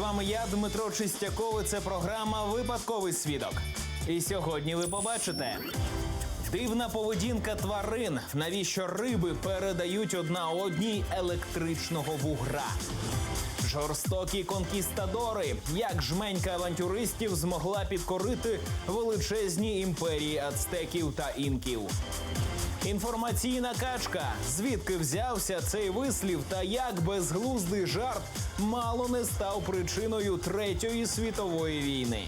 вами я, Дмитро Чистяков. і Це програма Випадковий свідок. І сьогодні ви побачите. Дивна поведінка тварин. Навіщо риби передають одна одній електричного вугра? Жорстокі конкістадори. Як жменька авантюристів змогла підкорити величезні імперії ацтеків та інків. Інформаційна качка. Звідки взявся цей вислів та як безглуздий жарт мало не став причиною Третьої світової війни.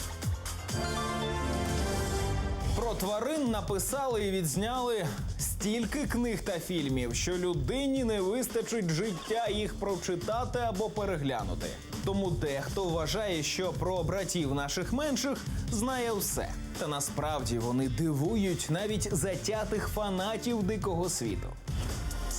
Про тварин написали і відзняли стільки книг та фільмів, що людині не вистачить життя їх прочитати або переглянути. Тому дехто вважає, що про братів наших менших знає все. Та насправді вони дивують навіть затятих фанатів дикого світу.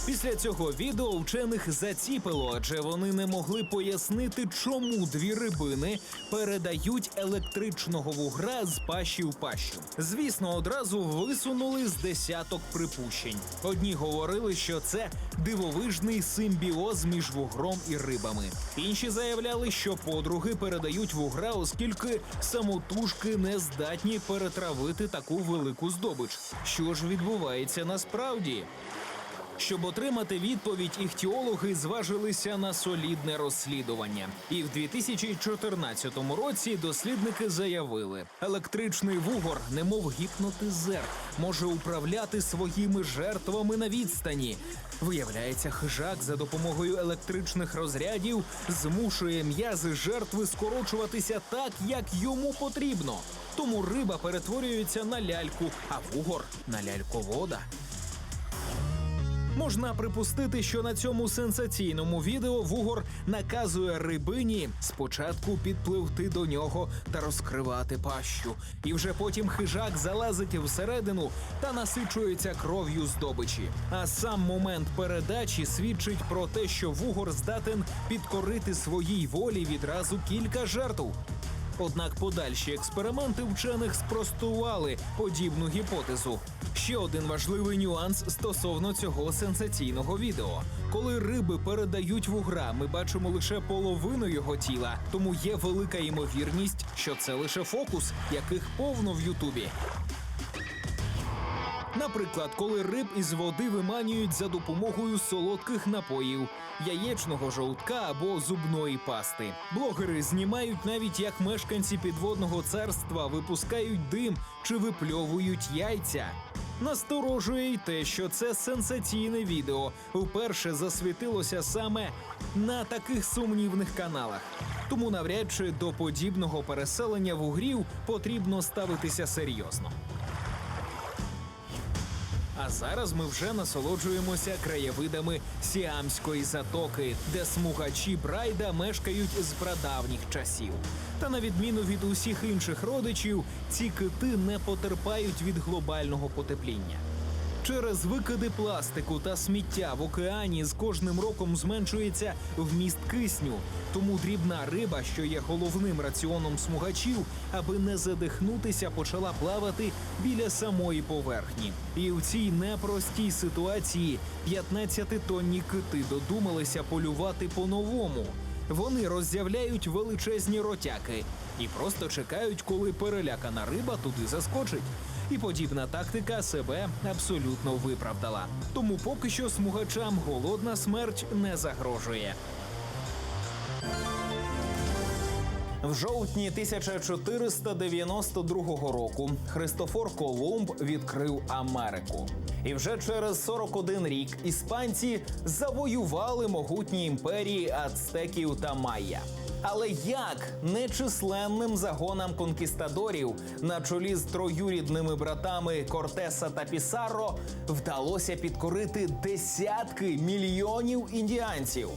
Після цього відео вчених заціпило, адже вони не могли пояснити, чому дві рибини передають електричного вугра з пащі в пащу. Звісно, одразу висунули з десяток припущень. Одні говорили, що це дивовижний симбіоз між вугром і рибами. Інші заявляли, що подруги передають вугра, оскільки самотужки не здатні перетравити таку велику здобич. Що ж відбувається насправді? Щоб отримати відповідь, іхтіологи зважилися на солідне розслідування. І в 2014 році дослідники заявили, електричний вугор, немов гіпнотизер, може управляти своїми жертвами на відстані. Виявляється, хижак за допомогою електричних розрядів змушує м'язи жертви скорочуватися так, як йому потрібно. Тому риба перетворюється на ляльку, а вугор на ляльковода. Можна припустити, що на цьому сенсаційному відео Вугор наказує рибині спочатку підпливти до нього та розкривати пащу, і вже потім хижак залазить всередину та насичується кров'ю здобичі. А сам момент передачі свідчить про те, що Вугор здатен підкорити своїй волі відразу кілька жертв. Однак подальші експерименти вчених спростували подібну гіпотезу. Ще один важливий нюанс стосовно цього сенсаційного відео. Коли риби передають вугра, ми бачимо лише половину його тіла, тому є велика ймовірність, що це лише фокус, яких повно в Ютубі. Наприклад, коли риб із води виманюють за допомогою солодких напоїв, яєчного жовтка або зубної пасти. Блогери знімають навіть як мешканці підводного царства випускають дим чи випльовують яйця. Насторожує й те, що це сенсаційне відео вперше засвітилося саме на таких сумнівних каналах. Тому навряд чи до подібного переселення вугрів потрібно ставитися серйозно. А зараз ми вже насолоджуємося краєвидами Сіамської затоки, де смугачі Брайда мешкають з прадавніх часів. Та на відміну від усіх інших родичів, ці кити не потерпають від глобального потепління. Через викиди пластику та сміття в океані з кожним роком зменшується вміст кисню. Тому дрібна риба, що є головним раціоном смугачів, аби не задихнутися, почала плавати біля самої поверхні. І в цій непростій ситуації 15-тонні кити додумалися полювати по-новому. Вони роззявляють величезні ротяки і просто чекають, коли перелякана риба туди заскочить. І подібна тактика себе абсолютно виправдала. Тому поки що смугачам голодна смерть не загрожує. В жовтні 1492 року Христофор Колумб відкрив Америку. І вже через 41 рік іспанці завоювали могутні імперії ацтеків та майя. Але як нечисленним загонам конкістадорів на чолі з троюрідними братами Кортеса та Пісарро вдалося підкорити десятки мільйонів індіанців?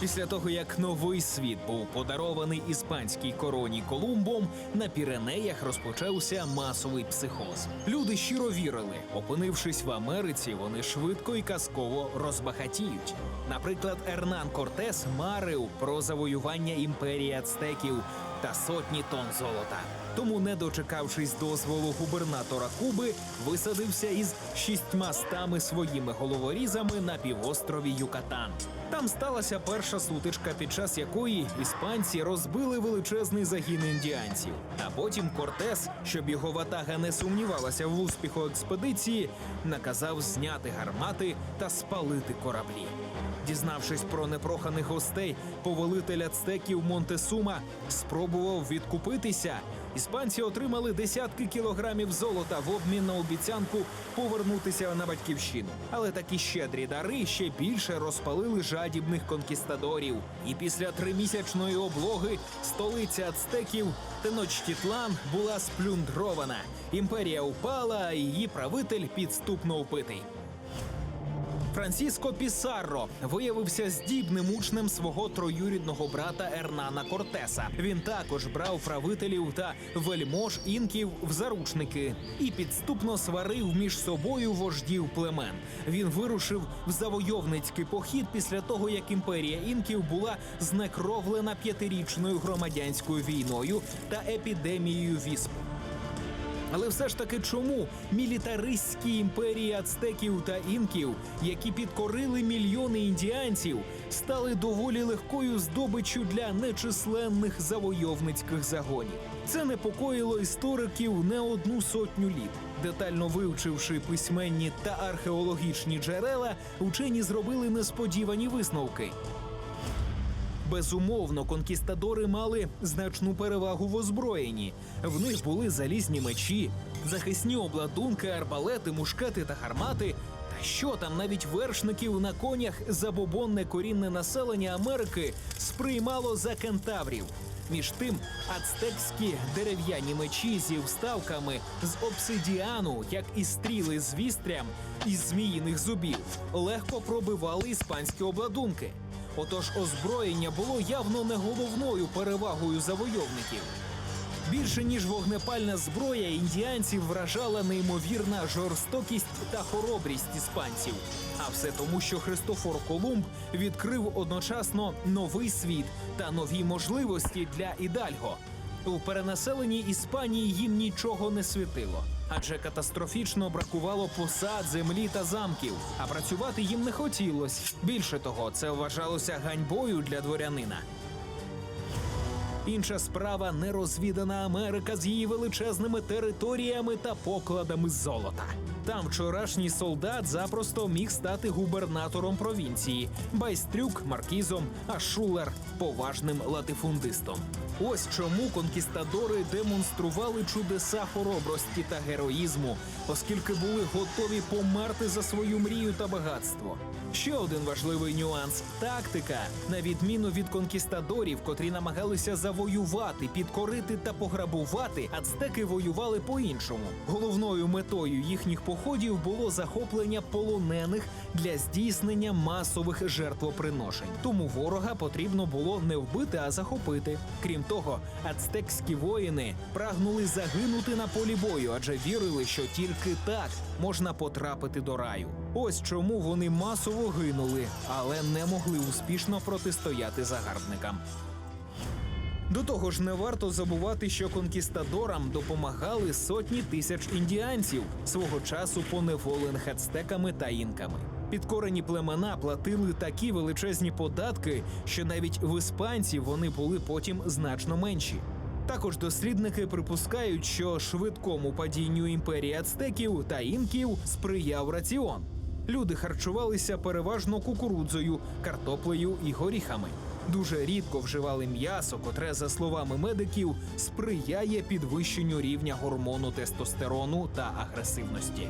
Після того, як новий світ був подарований іспанській короні Колумбом, на Піренеях розпочався масовий психоз. Люди щиро вірили, опинившись в Америці, вони швидко і казково розбагатіють. Наприклад, Ернан Кортес марив про завоювання імперії ацтеків та сотні тонн золота. Тому, не дочекавшись дозволу губернатора Куби, висадився із шістьма стами своїми головорізами на півострові Юкатан. Там сталася перша сутичка, під час якої іспанці розбили величезний загін індіанців. А потім Кортес, щоб його ватага не сумнівалася в успіху експедиції, наказав зняти гармати та спалити кораблі. Дізнавшись про непроханих гостей, повелитель ацтеків Монтесума спробував відкупитися. Іспанці отримали десятки кілограмів золота в обмін на обіцянку повернутися на батьківщину. Але такі щедрі дари ще більше розпалили жадібних конкістадорів. І після тримісячної облоги столиця ацтеків Теночтітлан була сплюндрована. Імперія упала, а її правитель підступно впитий. Франсіско Пісарро виявився здібним учнем свого троюрідного брата Ернана Кортеса. Він також брав правителів та вельмож інків в заручники і підступно сварив між собою вождів племен. Він вирушив в завойовницький похід після того, як імперія інків була знекровлена п'ятирічною громадянською війною та епідемією вісп. Але все ж таки чому мілітаристські імперії ацтеків та інків, які підкорили мільйони індіанців, стали доволі легкою здобиччю для нечисленних завойовницьких загонів? Це непокоїло істориків не одну сотню літ. Детально вивчивши письменні та археологічні джерела, учені зробили несподівані висновки. Безумовно, конкістадори мали значну перевагу в озброєнні. В них були залізні мечі, захисні обладунки, арбалети, мушкети та гармати. Та що там навіть вершників на конях забобонне корінне населення Америки сприймало за кентаврів. Між тим, ацтекські дерев'яні мечі зі вставками з обсидіану, як і стріли з вістрям із зміїних зубів, легко пробивали іспанські обладунки. Отож, озброєння було явно не головною перевагою завойовників. Більше ніж вогнепальна зброя, індіанців вражала неймовірна жорстокість та хоробрість іспанців. А все тому, що Христофор Колумб відкрив одночасно новий світ та нові можливості для Ідальго. У перенаселеній Іспанії їм нічого не світило, адже катастрофічно бракувало посад, землі та замків. А працювати їм не хотілось. Більше того, це вважалося ганьбою для дворянина. Інша справа нерозвідана Америка з її величезними територіями та покладами золота. Там вчорашній солдат запросто міг стати губернатором провінції, байстрюк маркізом, а шулер поважним латифундистом. Ось чому конкістадори демонстрували чудеса хоробрості та героїзму, оскільки були готові померти за свою мрію та багатство. Ще один важливий нюанс тактика, на відміну від конкістадорів, котрі намагалися завоювати, підкорити та пограбувати, ацтеки воювали по-іншому. Головною метою їхніх походів було захоплення полонених для здійснення масових жертвоприношень. Тому ворога потрібно було не вбити, а захопити. Крім того, ацтекські воїни прагнули загинути на полі бою, адже вірили, що тільки так можна потрапити до раю. Ось чому вони масово гинули, але не могли успішно протистояти загарбникам. До того ж, не варто забувати, що конкістадорам допомагали сотні тисяч індіанців свого часу поневолених ацтеками та інками. Підкорені племена платили такі величезні податки, що навіть в іспанців вони були потім значно менші. Також дослідники припускають, що швидкому падінню імперії ацтеків та інків сприяв раціон. Люди харчувалися переважно кукурудзою, картоплею і горіхами. Дуже рідко вживали м'ясо, котре, за словами медиків, сприяє підвищенню рівня гормону тестостерону та агресивності.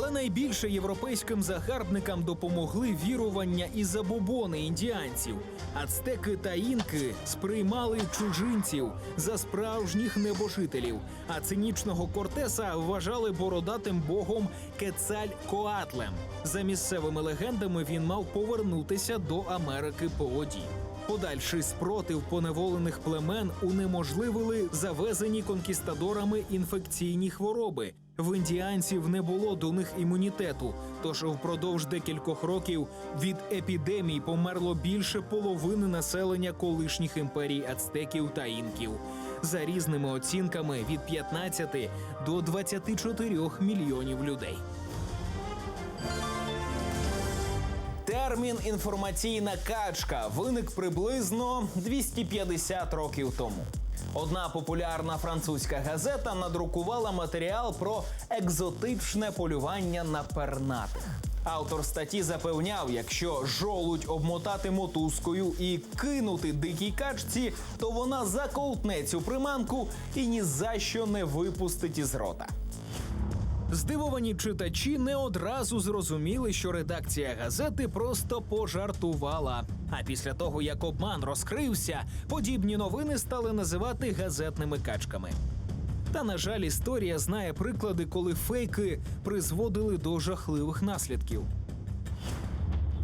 Але найбільше європейським загарбникам допомогли вірування і забобони індіанців. Ацтеки та інки сприймали чужинців за справжніх небожителів, а цинічного Кортеса вважали бородатим богом Кецаль-Коатлем. За місцевими легендами він мав повернутися до Америки по воді. Подальший спротив поневолених племен унеможливили завезені конкістадорами інфекційні хвороби. В індіанців не було до них імунітету, тож впродовж декількох років від епідемій померло більше половини населення колишніх імперій ацтеків та інків. за різними оцінками від 15 до 24 мільйонів людей. Термін інформаційна качка виник приблизно 250 років тому. Одна популярна французька газета надрукувала матеріал про екзотичне полювання на пернатих. Автор статті запевняв, якщо жолудь обмотати мотузкою і кинути дикій качці, то вона заковтне цю приманку і ні за що не випустить із рота. Здивовані читачі не одразу зрозуміли, що редакція газети просто пожартувала. А після того, як обман розкрився, подібні новини стали називати газетними качками. Та на жаль, історія знає приклади, коли фейки призводили до жахливих наслідків.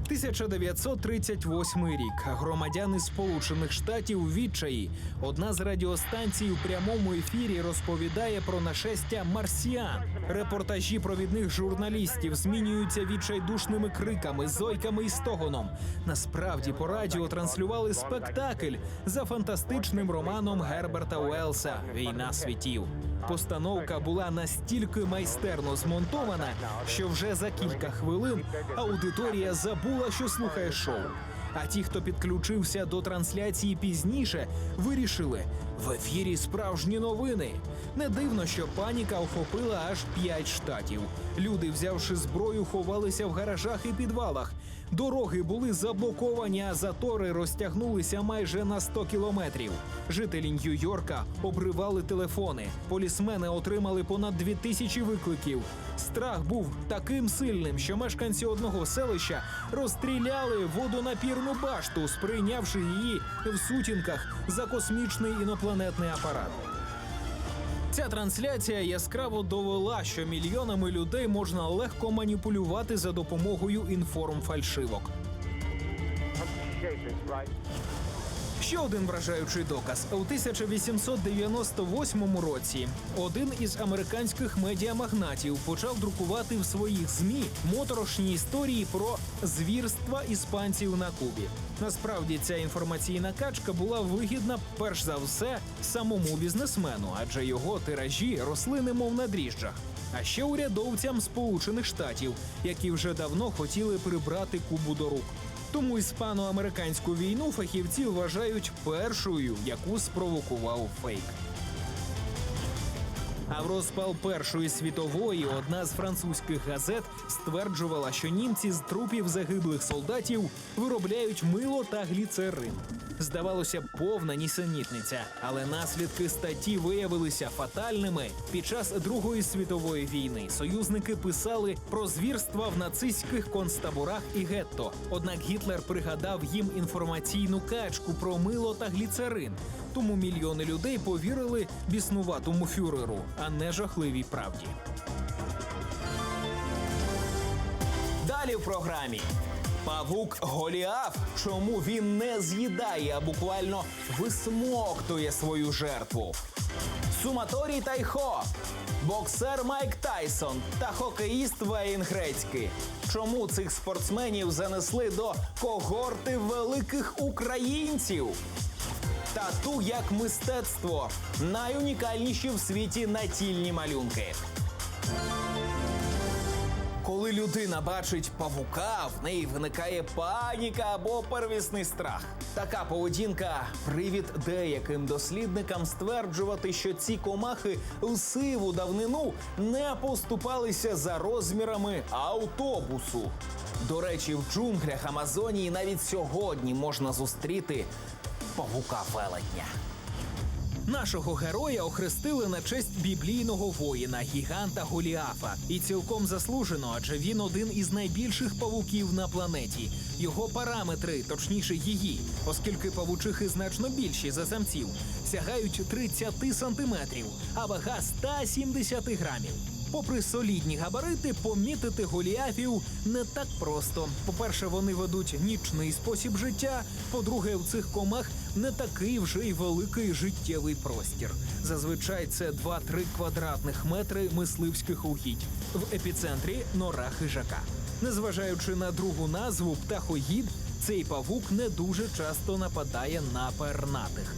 1938 рік. Громадяни Сполучених Штатів відчаї. Одна з радіостанцій у прямому ефірі розповідає про нашестя марсіан. Репортажі провідних журналістів змінюються відчайдушними криками, зойками і стогоном. Насправді по радіо транслювали спектакль за фантастичним романом Герберта Уелса Війна світів. Постановка була настільки майстерно змонтована, що вже за кілька хвилин аудиторія забула, що слухає шоу. А ті, хто підключився до трансляції пізніше, вирішили в ефірі справжні новини. Не дивно, що паніка охопила аж п'ять штатів. Люди, взявши зброю, ховалися в гаражах і підвалах. Дороги були заблоковані, а затори розтягнулися майже на 100 кілометрів. Жителі Нью-Йорка обривали телефони. Полісмени отримали понад дві тисячі викликів. Страх був таким сильним, що мешканці одного селища розстріляли водонапірну башту, сприйнявши її в сутінках за космічний інопланетний апарат. Ця трансляція яскраво довела, що мільйонами людей можна легко маніпулювати за допомогою інформфальшивок. Ще один вражаючий доказ у 1898 році. Один із американських медіамагнатів почав друкувати в своїх змі моторошні історії про звірства іспанців на Кубі. Насправді ця інформаційна качка була вигідна перш за все самому бізнесмену, адже його тиражі росли немов на дріжджах. А ще урядовцям Сполучених Штатів, які вже давно хотіли прибрати Кубу до рук. Тому іспано-американську війну фахівці вважають першою, яку спровокував фейк. А в розпал Першої світової одна з французьких газет стверджувала, що німці з трупів загиблих солдатів виробляють мило та гліцерин. Здавалося, б, повна нісенітниця, але наслідки статті виявилися фатальними. Під час Другої світової війни союзники писали про звірства в нацистських концтаборах і гетто. Однак Гітлер пригадав їм інформаційну качку про мило та гліцерин. Тому мільйони людей повірили біснуватому фюреру, а не жахливій правді. Далі в програмі. Павук Голіаф. Чому він не з'їдає, а буквально висмоктує свою жертву? Суматорій Тайхо, боксер Майк Тайсон та хокеїст Вейн Грецький. Чому цих спортсменів занесли до когорти великих українців? Тату як мистецтво найунікальніші в світі натільні малюнки. Коли людина бачить павука, в неї виникає паніка або первісний страх. Така поведінка привід деяким дослідникам стверджувати, що ці комахи в сиву давнину не поступалися за розмірами автобусу. До речі, в джунглях Амазонії навіть сьогодні можна зустріти павука велетня. Нашого героя охрестили на честь біблійного воїна, гіганта Голіафа. І цілком заслужено, адже він один із найбільших павуків на планеті. Його параметри, точніше її, оскільки павучихи значно більші за самців, сягають 30 сантиметрів, а вага 170 грамів. Попри солідні габарити, помітити голіафів не так просто. По-перше, вони ведуть нічний спосіб життя. По-друге, в цих комах не такий вже й великий життєвий простір. Зазвичай це 2-3 квадратних метри мисливських угідь. В епіцентрі нора хижака. Незважаючи на другу назву птахоїд, цей павук не дуже часто нападає на пернатих.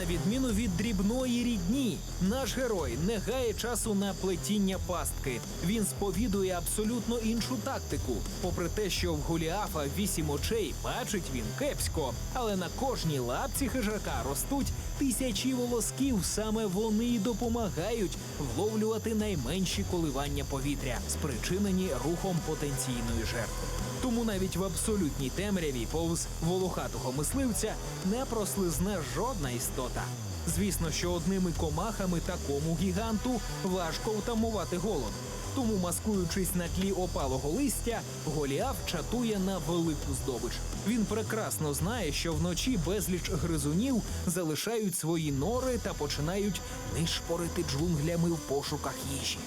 На відміну від дрібної рідні, наш герой не гає часу на плетіння пастки. Він сповідує абсолютно іншу тактику. Попри те, що в Голіафа вісім очей бачить він кепсько, але на кожній лапці хижака ростуть тисячі волосків. Саме вони й допомагають вловлювати найменші коливання повітря, спричинені рухом потенційної жертви. Тому навіть в абсолютній темряві повз волохатого мисливця не прослизне жодна істота. Звісно, що одними комахами такому гіганту важко утамувати голод. Тому, маскуючись на тлі опалого листя, Голіаф чатує на велику здобич. Він прекрасно знає, що вночі безліч гризунів залишають свої нори та починають нишпорити джунглями в пошуках їжі.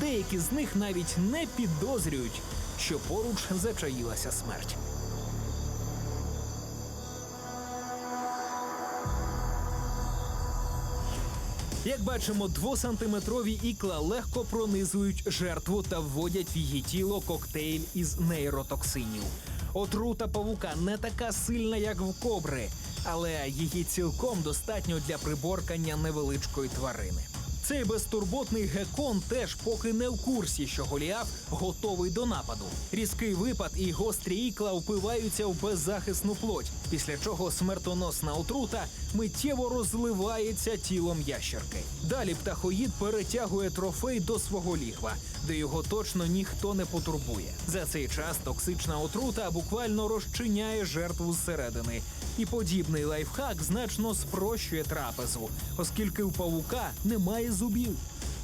Деякі з них навіть не підозрюють, що поруч зачаїлася смерть. Як бачимо, двосантиметрові ікла легко пронизують жертву та вводять в її тіло коктейль із нейротоксинів. Отрута павука не така сильна, як в кобри, але її цілком достатньо для приборкання невеличкої тварини. Цей безтурботний гекон теж поки не в курсі, що Голіаф готовий до нападу. Різкий випад і гострі ікла впиваються в беззахисну плоть, після чого смертоносна отрута миттєво розливається тілом ящерки. Далі птахоїд перетягує трофей до свого лігва, де його точно ніхто не потурбує. За цей час токсична отрута буквально розчиняє жертву зсередини. І подібний лайфхак значно спрощує трапезу, оскільки у павука немає зубів.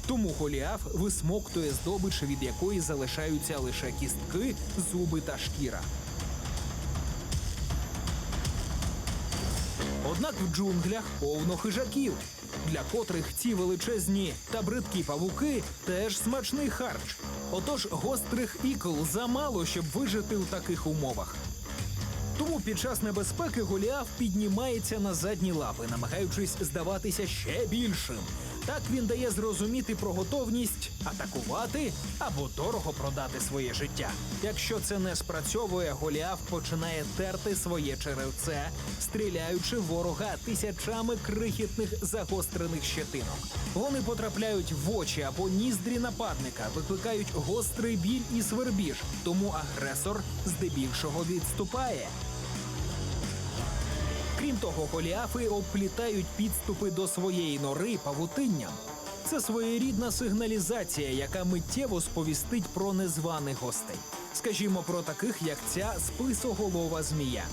Тому Голіаф висмоктує здобич, від якої залишаються лише кістки, зуби та шкіра. Однак в джунглях повно хижаків, для котрих ці величезні та бридкі павуки теж смачний харч. Отож, гострих ікл замало, щоб вижити у таких умовах. Тому під час небезпеки Голіаф піднімається на задні лапи, намагаючись здаватися ще більшим. Так він дає зрозуміти про готовність атакувати або дорого продати своє життя. Якщо це не спрацьовує, Голіаф починає терти своє черевце, стріляючи ворога тисячами крихітних загострених щетинок. Вони потрапляють в очі або ніздрі нападника, викликають гострий біль і свербіж, тому агресор здебільшого відступає. Крім того, голіафи обплітають підступи до своєї нори павутинням. Це своєрідна сигналізація, яка миттєво сповістить про незваних гостей. Скажімо, про таких, як ця списоголова змія.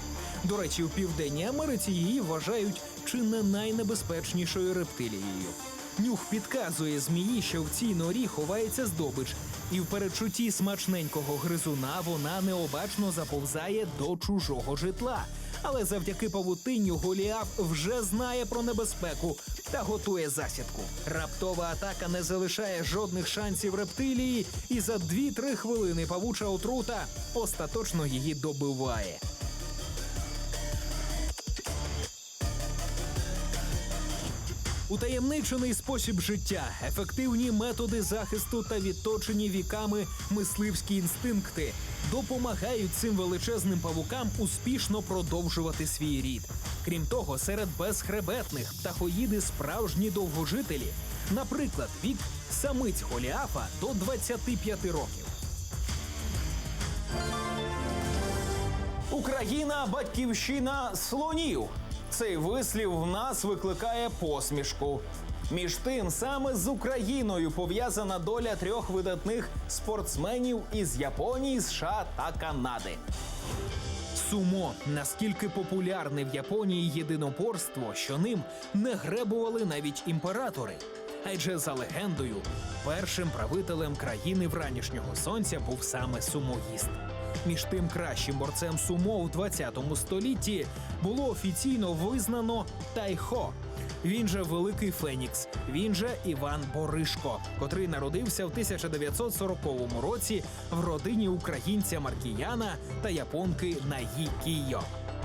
До речі, у південній Америці її вважають чи не найнебезпечнішою рептилією. Нюх підказує змії, що в цій норі ховається здобич, і в передчутті смачненького гризуна вона необачно заповзає до чужого житла. Але завдяки павутинню Голіаф вже знає про небезпеку та готує засідку. Раптова атака не залишає жодних шансів рептилії, і за 2-3 хвилини павуча отрута остаточно її добиває. Утаємничений спосіб життя, ефективні методи захисту та відточені віками мисливські інстинкти допомагають цим величезним павукам успішно продовжувати свій рід. Крім того, серед безхребетних птахоїди справжні довгожителі. Наприклад, вік самиць голіафа до 25 років. Україна батьківщина слонів. Цей вислів в нас викликає посмішку. Між тим, саме з Україною пов'язана доля трьох видатних спортсменів із Японії, США та Канади. Сумо наскільки популярне в Японії єдиноборство, що ним не гребували навіть імператори. Адже за легендою, першим правителем країни вранішнього сонця був саме сумоїст. Між тим кращим борцем сумо у 20 столітті було офіційно визнано Тайхо. Він же Великий Фенікс, він же Іван Боришко, котрий народився в 1940 році в родині українця Маркіяна та японки Нагі Кійо.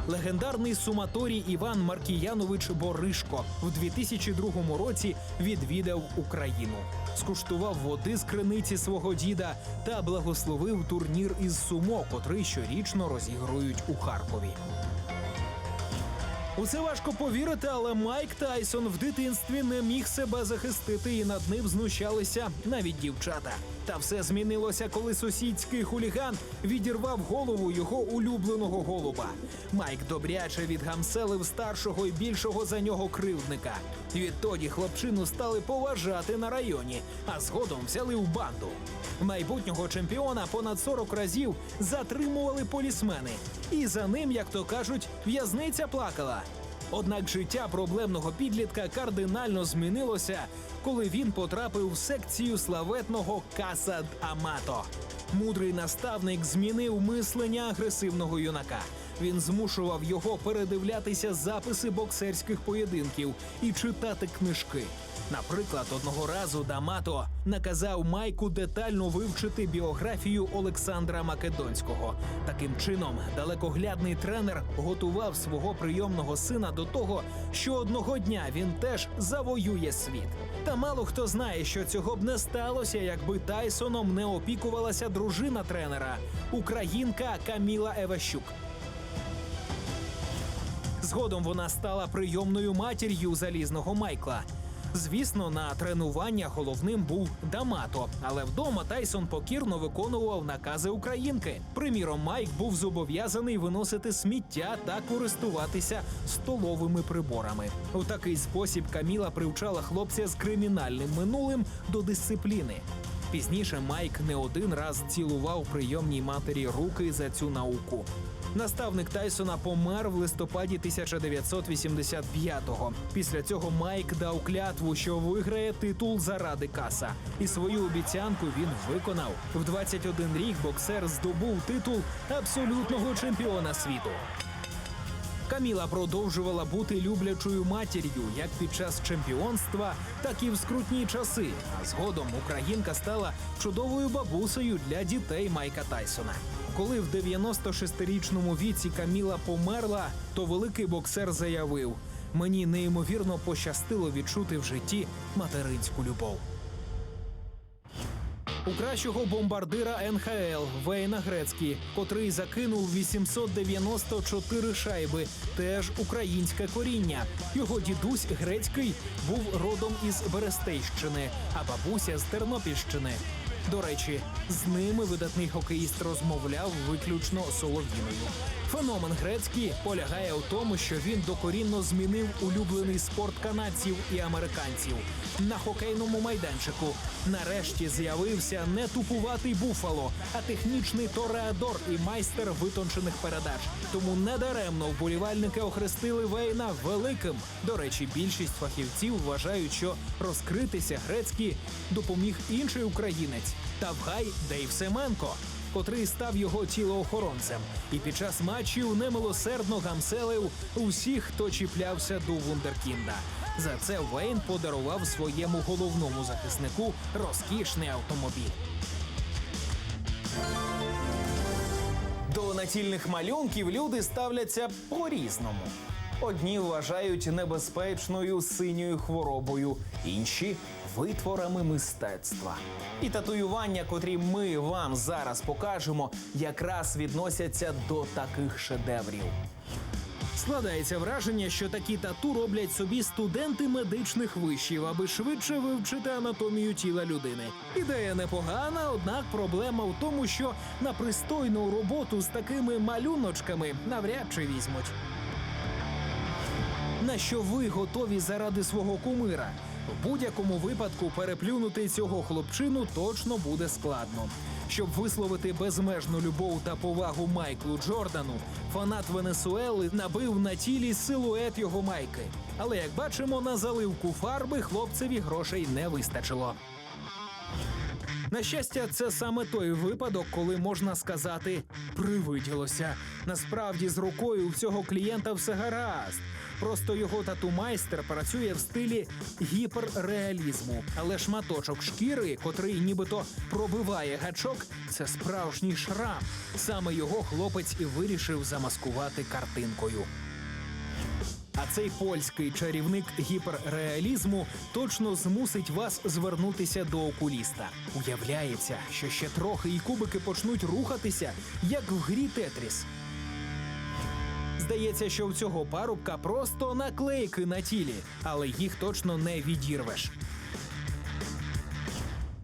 Легендарний суматорій Іван Маркіянович Боришко в 2002 році відвідав Україну, скуштував води з криниці свого діда та благословив турнір із сумо, котрий щорічно розігрують у Харкові. У це важко повірити, але Майк Тайсон в дитинстві не міг себе захистити, і над ним знущалися навіть дівчата. Та все змінилося, коли сусідський хуліган відірвав голову його улюбленого голуба. Майк добряче відгамселив старшого і більшого за нього кривдника. Відтоді хлопчину стали поважати на районі, а згодом взяли в банду. Майбутнього чемпіона понад 40 разів затримували полісмени, і за ним, як то кажуть, в'язниця плакала. Однак життя проблемного підлітка кардинально змінилося, коли він потрапив в секцію славетного Касад Амато. Мудрий наставник змінив мислення агресивного юнака. Він змушував його передивлятися записи боксерських поєдинків і читати книжки. Наприклад, одного разу Дамато наказав Майку детально вивчити біографію Олександра Македонського. Таким чином, далекоглядний тренер готував свого прийомного сина до того, що одного дня він теж завоює світ. Та мало хто знає, що цього б не сталося, якби Тайсоном не опікувалася дружина тренера, українка Каміла Еващук. Згодом вона стала прийомною матір'ю залізного Майкла. Звісно, на тренування головним був Дамато, але вдома Тайсон покірно виконував накази українки. Приміром, Майк був зобов'язаний виносити сміття та користуватися столовими приборами. У такий спосіб Каміла привчала хлопця з кримінальним минулим до дисципліни. Пізніше Майк не один раз цілував прийомній матері руки за цю науку. Наставник Тайсона помер в листопаді 1985-го. Після цього Майк дав клятву, що виграє титул заради каса. І свою обіцянку він виконав. В 21 рік боксер здобув титул абсолютного чемпіона світу. Каміла продовжувала бути люблячою матір'ю як під час чемпіонства, так і в скрутні часи. А згодом українка стала чудовою бабусею для дітей Майка Тайсона. Коли в 96-річному віці Каміла померла, то великий боксер заявив: мені неймовірно пощастило відчути в житті материнську любов. У кращого бомбардира НХЛ Вейна Грецькі, котрий закинув 894 шайби, теж українське коріння. Його дідусь грецький був родом із Берестейщини, а бабуся з Тернопільщини. До речі, з ними видатний хокеїст розмовляв виключно солов'їною. Феномен грецький полягає у тому, що він докорінно змінив улюблений спорт канадців і американців. На хокейному майданчику нарешті з'явився не тупуватий буфало, а технічний тореадор і майстер витончених передач. Тому недаремно вболівальники охрестили Вейна великим. До речі, більшість фахівців вважають, що розкритися грецький допоміг інший українець Тавгай Дейв Семенко котрий став його тілоохоронцем, і під час матчів немилосердно гамселив усіх, хто чіплявся до вундеркінда. За це Вейн подарував своєму головному захиснику розкішний автомобіль. До націльних малюнків люди ставляться по-різному. Одні вважають небезпечною синьою хворобою, інші витворами мистецтва. І татуювання, котрі ми вам зараз покажемо, якраз відносяться до таких шедеврів. Складається враження, що такі тату роблять собі студенти медичних вишів, аби швидше вивчити анатомію тіла людини. Ідея непогана, однак проблема в тому, що на пристойну роботу з такими малюночками навряд чи візьмуть. На що ви готові заради свого кумира? В будь-якому випадку переплюнути цього хлопчину точно буде складно. Щоб висловити безмежну любов та повагу Майклу Джордану, фанат Венесуели набив на тілі силует його майки. Але як бачимо, на заливку фарби хлопцеві грошей не вистачило. На щастя, це саме той випадок, коли можна сказати привиділося. Насправді з рукою у цього клієнта все гаразд. Просто його тату-майстер працює в стилі гіперреалізму. Але шматочок шкіри, котрий нібито пробиває гачок, це справжній шрам. Саме його хлопець і вирішив замаскувати картинкою. А цей польський чарівник гіперреалізму точно змусить вас звернутися до окуліста. Уявляється, що ще трохи і кубики почнуть рухатися, як в грі Тетріс. Здається, що у цього парубка просто наклейки на тілі, але їх точно не відірвеш.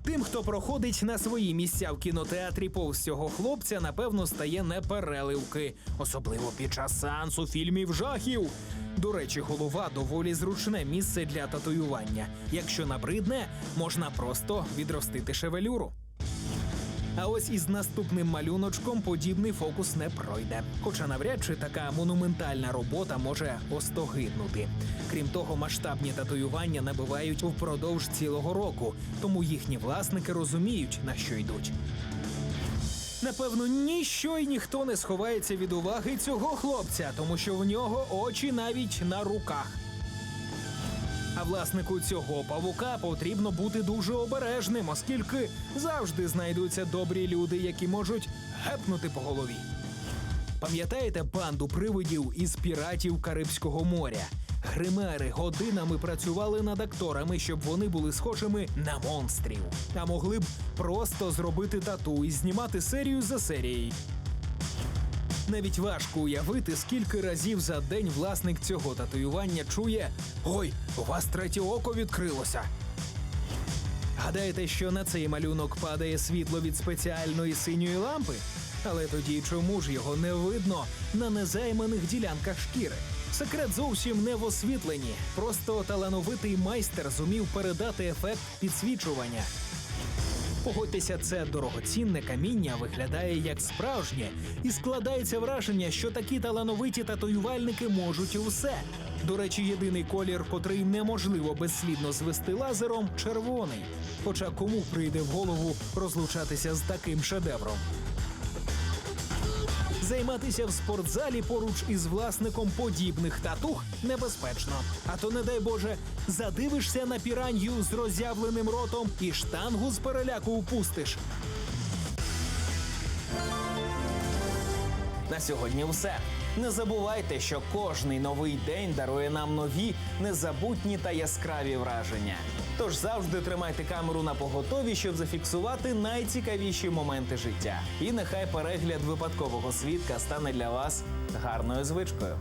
Тим, хто проходить на свої місця в кінотеатрі повз цього хлопця, напевно, стає непереливки, особливо під час сеансу фільмів жахів. До речі, голова доволі зручне місце для татуювання. Якщо набридне, можна просто відростити шевелюру. А ось із наступним малюночком подібний фокус не пройде. Хоча навряд чи така монументальна робота може остогиднути. Крім того, масштабні татуювання набивають впродовж цілого року, тому їхні власники розуміють, на що йдуть. Напевно, ніщо і ніхто не сховається від уваги цього хлопця, тому що в нього очі навіть на руках. А власнику цього павука потрібно бути дуже обережним, оскільки завжди знайдуться добрі люди, які можуть гепнути по голові. Пам'ятаєте банду привидів із піратів Карибського моря? Гримери годинами працювали над акторами, щоб вони були схожими на монстрів. А могли б просто зробити тату і знімати серію за серією. Навіть важко уявити, скільки разів за день власник цього татуювання чує: Ой, у вас третє око відкрилося. Гадаєте, що на цей малюнок падає світло від спеціальної синьої лампи? Але тоді чому ж його не видно на незайманих ділянках шкіри? Секрет зовсім не в освітленні. Просто талановитий майстер зумів передати ефект підсвічування. Погодьтеся, це дорогоцінне каміння виглядає як справжнє, і складається враження, що такі талановиті татуювальники можуть усе. До речі, єдиний колір, котрий неможливо безслідно звести лазером червоний. Хоча кому прийде в голову розлучатися з таким шедевром? Займатися в спортзалі поруч із власником подібних татух небезпечно. А то, не дай Боже, задивишся на піранью з роззявленим ротом і штангу з переляку упустиш. На сьогодні все. Не забувайте, що кожний новий день дарує нам нові, незабутні та яскраві враження. Тож завжди тримайте камеру на поготові, щоб зафіксувати найцікавіші моменти життя. І нехай перегляд випадкового свідка стане для вас гарною звичкою.